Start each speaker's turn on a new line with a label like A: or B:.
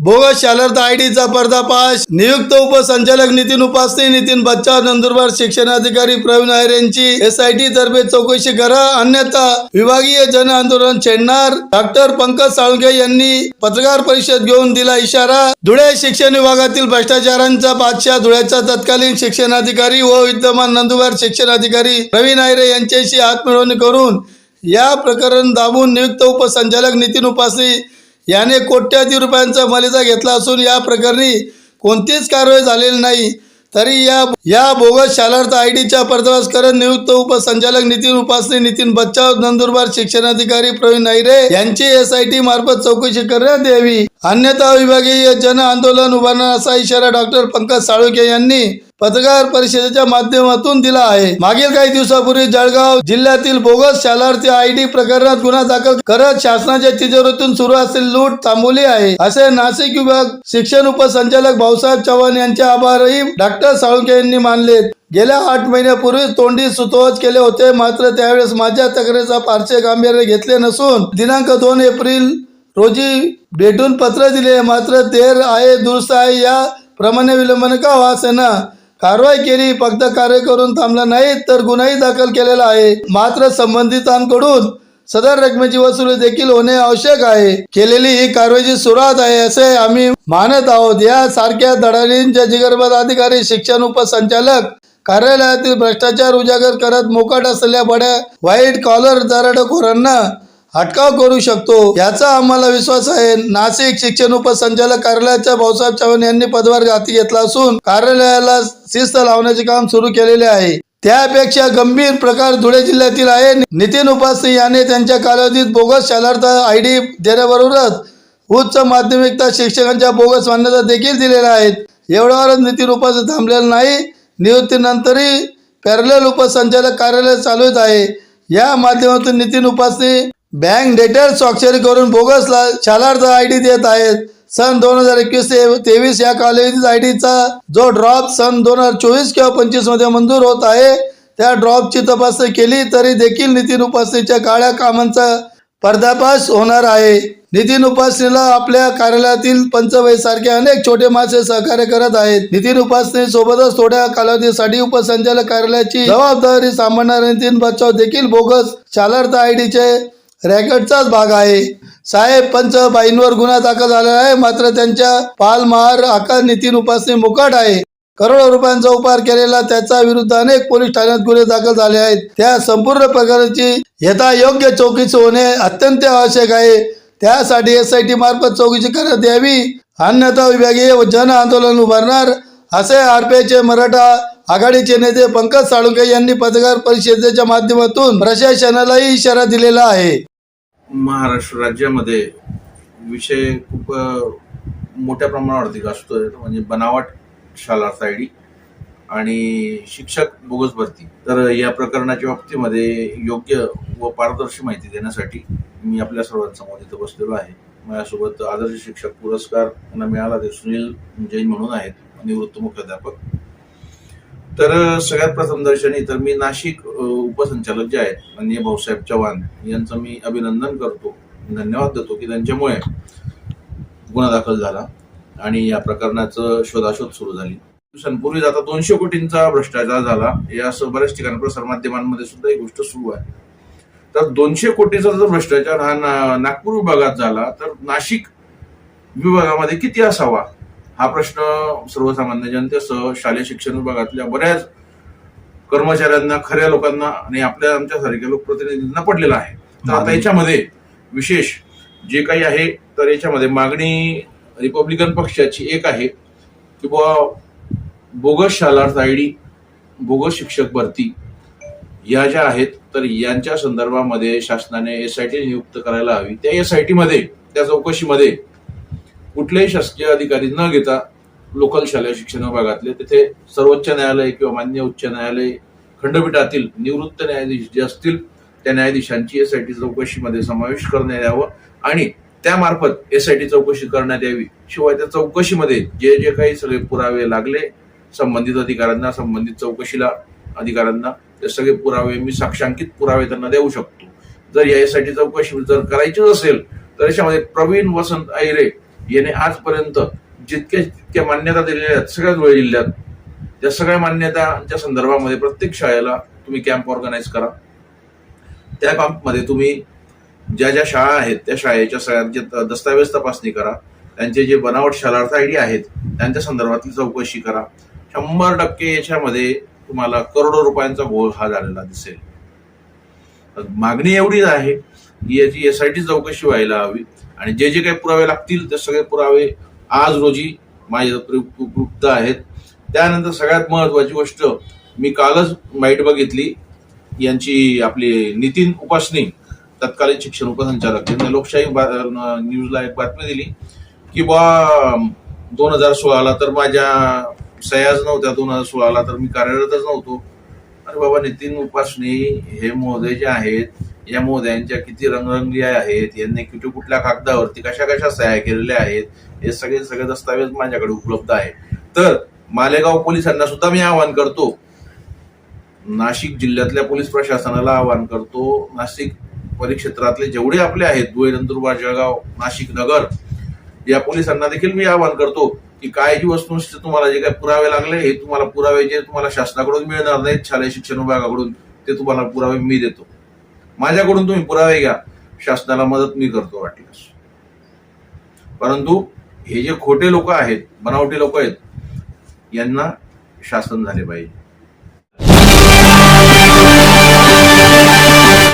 A: Bogus शालर्थ आयडीचा पर्दापाश नियुक्त उपसंचालक नितीन उपासने नितीन बच्चा नंदुरबार शिक्षणाधिकारी प्रवीण आयर यांची. एसआयटी तर्फे चौकशी करा. अन्यथा विभागीय जन आंदोलन छेडणार. डॉक्टर पंकज साळुंखे यांनी पत्रकार परिषद घेऊन दिला इशारा. धुळे शिक्षण विभागातील भ्रष्टाचारांचा बादशाह धुळ्याचा तत्कालीन शिक्षणाधिकारी व विद्यमान नंदुरबार शिक्षणाधिकारी प्रवीण आयरे यांच्याशी हातमिळवणी करून या प्रकरण दाबून नियुक्त उपसंचालक नितीन उपासने याने कोट्यावधी रुपयांचा मलिदा घेतला असून या प्रकरणी कोणतीच कारवाई झालेली नाही. तरी या या बोगस शालार्थ आय डीच्या पर्दाफाश करत नियुक्त उपसंचालक नितीन उपासने नितीन बच्चाव नंदुरबार शिक्षणाधिकारी प्रवीण नायरे यांची एस आय टी मार्फत चौकशी करण्यात यावी. अन्यथा विभागीय जन आंदोलन उभारणार असा इशारा डॉक्टर पंकज साळुके यांनी पत्रकार परिषदेच्या माध्यमातून दिला आहे. मागील काही दिवसापूर्वी जळगाव जिल्ह्यातील बोगस शालार्थी आय डी प्रकरणात गुन्हा दाखल करत शासनाच्या तिजोरीतून सुरू असलेली लूट थांबवली आहे. असे नाशिक विभाग शिक्षण उपसंचालक भाऊसाहेब चव्हाण यांचे आभारही डॉक्टर साळुंके यांनी मानले. गेल्या आठ महिन्यापूर्वी तोंडी सुतोवच केले होते. मात्र त्यावेळेस माझ्या तक्रारीचा फारसे गांभीर्य घेतले नसून दिनांक दोन एप्रिल रोजी भेटून पत्र दिले. मात्र देर आहे दुरुस्त आहे या प्रमाणे विलंबन का वासेना कारवाई केली फक्त कार्य करून थांबला नाही तर गुन्हाही दाखल केलेला आहे. मात्र संबंधितांकडून सदर रकमेची वसुली देखील होणे आवश्यक आहे. केलेली ही कारवाईची सुरुवात आहे असे आम्ही मानत आहोत. या सारख्या दडालींच्या जिगरबाद अधिकारी शिक्षण उपसंचालक कार्यालयातील भ्रष्टाचार उजागर करत मोकाट असलेल्या बड्या व्हाईट कॉलर दराडखोरांना अटकाव करू शकतो. याचा आम्हाला विश्वास आहे. नाशिक शिक्षण उपसंचालक कार्यालयाच्या भाऊसाहेब चव्हाण यांनी पदभार हाती घेतला असून कार्यालयाला शिस्त लावण्याचे काम सुरू केलेले आहे. त्यापेक्षा गंभीर प्रकार धुळे जिल्ह्यातील आहे. नितीन उपासने याने त्यांच्या कालावधीत बोगस शालार्थ आय डी देण्याबरोबरच उच्च माध्यमिकता शिक्षकांच्या बोगस मान्यता देखील दिलेल्या आहेत. एवढ्यावरच नितीन उपासने थांबलेला नाही. निवृत्तीनंतरही पॅरल उपसंचालक कार्यालय चालूच आहे. या माध्यमातून नितीन उपासने बँक डेटर स्वाक्षरी करून बोगसला शालार्थ आय डी देत आहेत. सन दोन हजार एकवीस ते तेवीस या कालावधीत आय डीचा जो ड्रॉप सन दोन हजार चोवीस किंवा पंचवीसमध्ये मंजूर होत आहे त्या ड्रॉपची तपासणी केली तरी देखील नितीन उपासनेच्या काळ्या कामांचा पर्दाफाश होणार आहे. नितीन उपासनेला आपल्या कार्यालयातील पंचवय सारखे अनेक छोटे मासे सहकार्य करत आहेत. नितीन उपासने सोबतच थोड्या कालावधीसाठी उपसंचालक कार्यालयाची जबाबदारी सांभाळणारे नितीन बच्चाव देखील बोगस शालार्थ आय डीचे रॅकेटचाच भाग आहे. साहेब पंच बाईंवर गुन्हा दाखल झालेला आहे. मात्र त्यांच्या पालमहार आकार नितीन उपासने मुकाट आहे. करोडो रुपयांचा उपहार केलेला त्याच्या विरुद्ध अनेक पोलीस ठाण्यात गुन्हे दाखल झाले आहेत. त्या संपूर्ण प्रकाराची यथा योग्य चौकशी होणे अत्यंत आवश्यक आहे. त्यासाठी एस आय टी मार्फत चौकशी करण्यात यावी अन्यथा विभागीय जन आंदोलन उभारणार असे आरपीआयचे मराठा आघाडीचे नेते पंकज साळुंके यांनी पत्रकार परिषदेच्या माध्यमातून प्रशासनालाही इशारा दिलेला आहे.
B: महाराष्ट्र राज्यामध्ये विषय खूप मोठ्या प्रमाणावरती गाजतोय आहे म्हणजे बनावट शालार्थ आय डी आणि शिक्षक बोगस भरती. तर या प्रकरणाच्या बाबतीमध्ये योग्य व पारदर्शी माहिती देण्यासाठी मी आपल्या सर्वांसमोर इथं बसलेलो आहे. माझ्यासोबत आदर्श शिक्षक पुरस्कार यांना मिळाला ते सुनील जैन म्हणून आहेत. निवृत्त मुख्याध्यापक. तर सगळ्यात प्रथम दर्शनी तर मी नाशिक उपसंचालक जे आहेत माननीय भाऊसाहेब चव्हाण यांचं मी अभिनंदन करतो. धन्यवाद देतो की त्यांच्यामुळे गुन्हा दाखल झाला आणि या प्रकरणाचं शोधाशोध सुरू झाली. दिवसांपूर्वीच आता दोनशे कोटींचा भ्रष्टाचार झाला. या असं बऱ्याच ठिकाणी प्रसारमाध्यमांमध्ये सुद्धा ही गोष्ट सुरू आहे. तर दोनशे कोटीचा जर भ्रष्टाचार हा ना- नागपूर विभागात झाला तर नाशिक विभागामध्ये किती असावा? हा प्रश्न सर्वसामान्य जनतेसह शालेय शिक्षण विभागातल्या बऱ्याच कर्मचाऱ्यांना खऱ्या लोकांना आणि आपल्या आमच्यासारख्या लोकप्रतिनिधींना पडलेला आहे. तर आता याच्यामध्ये विशेष जे काही आहे तर याच्यामध्ये मागणी रिपब्लिकन पक्षाची एक आहे की बुवा bogus Shalarth I D bogus शिक्षक भरती या ज्या आहेत तर यांच्या संदर्भामध्ये शासनाने एस आय टी नियुक्त करायला हवी. त्या एस आय टी मध्ये त्या चौकशीमध्ये कुठलेही शासकीय अधिकारी न घेता लोकल शालेय शिक्षण विभागातले तिथे सर्वोच्च न्यायालय किंवा मान्य उच्च न्यायालय खंडपीठातील निवृत्त न्यायाधीश जे असतील त्या न्यायाधीशांची एस आय टी चौकशीमध्ये समावेश करण्यात यावं आणि त्यामार्फत एस आय टी चौकशी करण्यात यावी. शिवाय त्या चौकशीमध्ये जे जे काही सगळे पुरावे लागले संबंधित अधिकाऱ्यांना संबंधित चौकशीला अधिकाऱ्यांना ते सगळे पुरावे मी साक्षांकित पुरावे त्यांना देऊ शकतो. जर या एस आय टी चौकशी जर करायचीच असेल तर याच्यामध्ये प्रवीण वसंत ऐरे याने आजपर्यंत जितक्या जितक्या मान्यता दिलेल्या आहेत सगळ्याच वेळ जिल्ह्यात त्या सगळ्या मान्यतांच्या संदर्भामध्ये प्रत्येक शाळेला तुम्ही कॅम्प ऑर्गनाईज करा. त्या कॅम्पमध्ये तुम्ही ज्या ज्या शाळा आहेत त्या शाळेच्या सगळ्यांचे दस्तावेज तपासणी करा. त्यांचे जे बनावट शालार्थ आय डी आहेत त्यांच्या संदर्भातली चौकशी करा. शंभर टक्के याच्यामध्ये तुम्हाला करोडो रुपयांचा घोळ हा झालेला दिसेल. मागणी एवढीच आहे की याची एस आय टी चौकशी व्हायला हवी. आणि जे जे काही पुरावे लागतील ते सगळे पुरावे आज रोजी माझ्या उपलब्ध उपयुक्त आहेत. त्यानंतर सगळ्यात महत्वाची गोष्ट मी कालच माईट बघितली. यांची आपली नितीन उपासनी तत्कालीन शिक्षण उपसंचालक त्यांनी लोकशाही न्यूजला एक बातमी दिली की बा दोन हजार सोळाला तर माझ्या सह्याच नव्हत्या दोन हजार सोळाला तर मी कार्यरतच नव्हतो. अरे बाबा नितीन उपासनी हे महोदय जे आहेत या मोद्यांच्या किती रंगरंगली आहेत यांनी कुठे कुठल्या कागदावरती कशा कशा सह्या केलेल्या आहेत हे सगळे सगळे दस्तावेज माझ्याकडे उपलब्ध आहे तर मालेगाव पोलिसांना सुद्धा मी आवाहन करतो. नाशिक जिल्ह्यातल्या पोलीस प्रशासनाला आवाहन करतो. नाशिक परिक्षेत्रातले जेवढे आपले आहेत धुळे नंदुरबार जळगाव नाशिक नगर या पोलिसांना देखील मी आवाहन करतो की काय जी वस्तुनिष्ठ तुम्हाला जे काही पुरावे लागले हे तुम्हाला पुरावे जे तुम्हाला शासनाकडून मिळणार नाहीत शालेय शिक्षण विभागाकडून ते तुम्हाला पुरावे मी देतो. माझ्याकडून तुम्ही पुरावे घ्या. शासनाला मदत मी करतो वाटल्यास. परंतु हे जे खोटे लोक आहेत बनावटी लोक आहेत यांना शासन झाले पाहिजे.